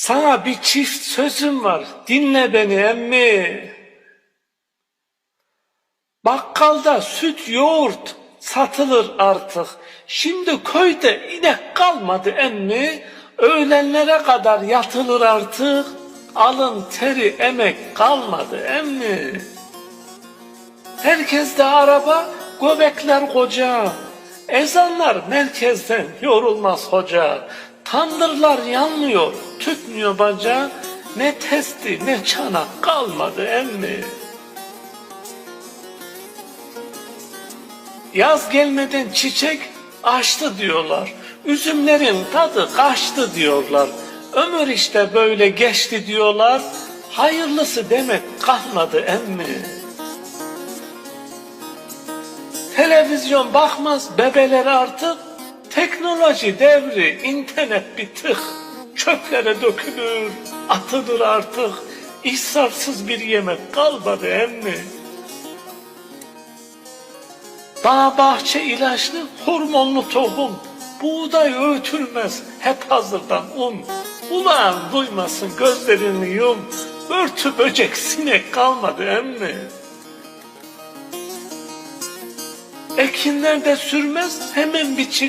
Sana bir çift sözüm var. Dinle beni emmi. Bakkalda süt yoğurt satılır artık. Şimdi köyde inek kalmadı emmi. Öğlenlere kadar yatılır artık. Alın teri emek kalmadı emmi. Herkeste araba, göbekler koca. Ezanlar merkezden yorulmaz hoca. Tandırlar yanmıyor, tütmüyor baca. Ne testi ne çanak kalmadı emmi. Yaz gelmeden çiçek açtı diyorlar. Üzümlerin tadı kaçtı diyorlar. Ömür işte böyle geçti diyorlar. Hayırlısı demek kalmadı emmi. Televizyon bakmaz bebeler artık. Teknoloji devri, internet bir tık. Çöplere dökülür, atılır artık. İsrafsız bir yemek kalmadı emmi. Dağ bahçe ilaçlı, hormonlu tohum. Buğday öğütülmez, hep hazırdan un. Ulan duymasın gözlerini yum. Örtü böcek sinek kalmadı emmi. Ekinler de sürmez, hemen biçilir.